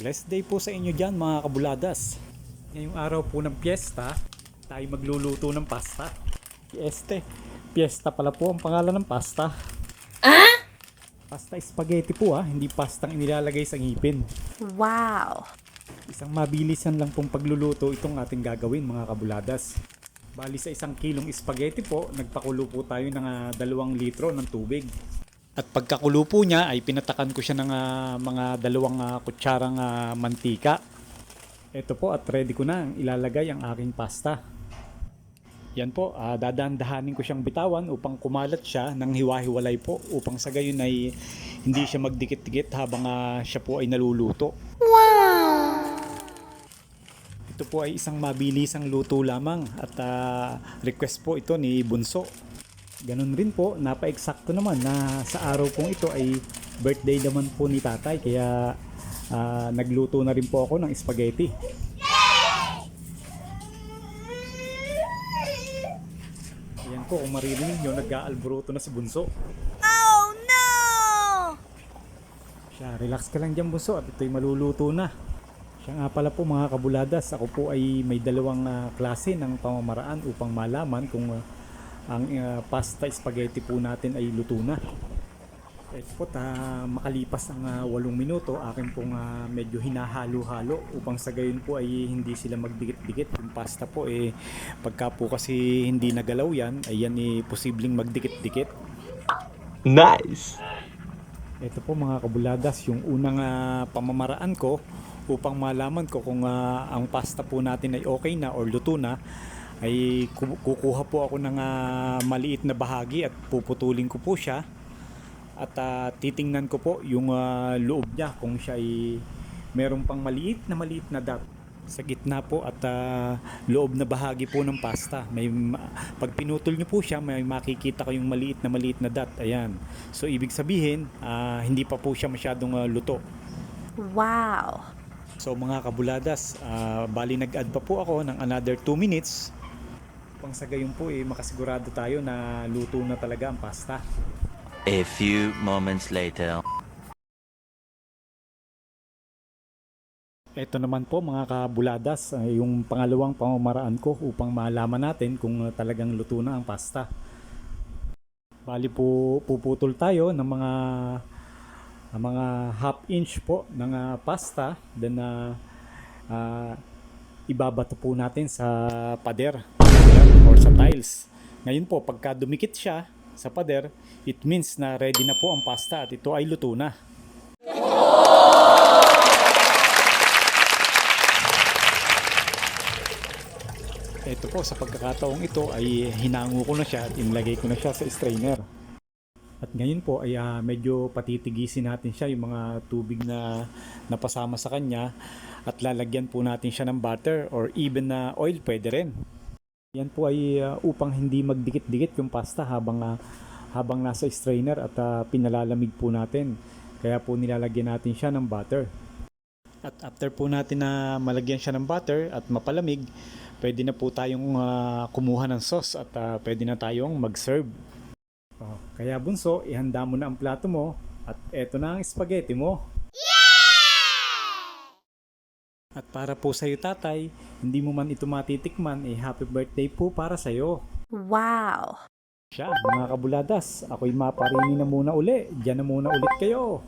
Blessed day po sa inyo dyan mga kabuladas. Ngayong araw po ng piyesta, tayo magluluto ng pasta. Pieste. Piyesta pala po ang pangalan ng pasta. Ah? Pasta spaghetti po ah, hindi pastang inilalagay sa ngipin. Wow. Isang mabilisan lang pong pagluluto itong ating gagawin mga kabuladas. Bali sa isang kilong spaghetti po, nagpakulo po tayo ng ah, dalawang litro ng tubig. At pagkakulo po niya ay pinatakan ko siya ng ah, mga dalawang ah, kutsarang ah, mantika. Ito po at ready ko na ang ilalagay ang aking pasta. Yan po, ah, dadandahanin ko siyang bitawan upang kumalat siya ng hiwa-hiwalay po upang sa gayon ay hindi siya magdikit-dikit habang ah, siya po ay naluluto. Ito po ay isang mabilisang luto lamang at ah, request po ito ni Bunso. Ganun rin po, napa-eksakto naman na sa araw pong ito ay birthday naman po ni tatay kaya ah, nagluto na rin po ako ng spaghetti. Ayan po, kung maririnig nyo, nag-aalboroto na si Bunso. Oh no! Siya, relax ka lang dyan bunso at ito'y maluluto na. Siya nga pala po mga kabuladas, ako po ay may dalawang ah, klase ng pamamaraan upang malaman kung ah, ang ah, pasta spaghetti po natin ay luto na. Ito po, ta, makalipas ang ah, walong minuto, akin pong ah, medyo hinahalo-halo upang sa gayon po ay hindi sila magdikit-dikit. Yung pasta po eh, pagka po kasi hindi nagalaw yan, ay yan eh, posibleng magdikit-dikit. Nice. Ito po mga kabuladas, yung unang ah, pamamaraan ko upang malaman ko kung ah, ang pasta po natin ay okay na or luto na ay ku- kukuha po ako ng ah, maliit na bahagi at puputulin ko po siya at ah, titingnan ko po yung ah, loob niya kung siya ay meron pang maliit na maliit na dot sa gitna po at ah, loob na bahagi po ng pasta. May ma- pag pinutol niyo po siya, may makikita kayong maliit na maliit na dot. Ayan. So ibig sabihin, ah, hindi pa po siya masyadong ah, luto. Wow. So mga kabuladas, ah, bali nag-add pa po ako ng another 2 minutes. Pang sa gayon po eh, makasigurado tayo na luto na talaga ang pasta. A few moments later. Ito naman po mga kabuladas, yung pangalawang pamamaraan ko upang malaman natin kung talagang luto na ang pasta. Bali po puputol tayo ng mga ng mga half inch po ng ah, pasta then ah, ah, ibabato po natin sa pader or sa tiles. Ngayon po pagka dumikit siya sa pader, it means na ready na po ang pasta at ito ay luto na. Ito po sa pagkakataong ito ay hinango ko na siya at inilagay ko na siya sa strainer. At ngayon po ay ah, medyo patitigisin natin siya yung mga tubig na napasama sa kanya at lalagyan po natin siya ng butter or even na oil pwede rin. Yan po ay ah, upang hindi magdikit-dikit yung pasta habang ah, habang nasa strainer at ah, pinalalamig po natin. Kaya po nilalagyan natin siya ng butter. At after po natin na malagyan siya ng butter at mapalamig, pwede na po tayong ah, kumuha ng sauce at ah, pwede na tayong mag-serve. Oh, kaya bunso, ihanda mo na ang plato mo at eto na ang spaghetti mo. At para po sa'yo tatay, hindi mo man ito matitikman, eh happy birthday po para sa'yo. Wow. Siya, mga kabuladas, ako'y maparini na muna uli. Diyan na muna ulit kayo.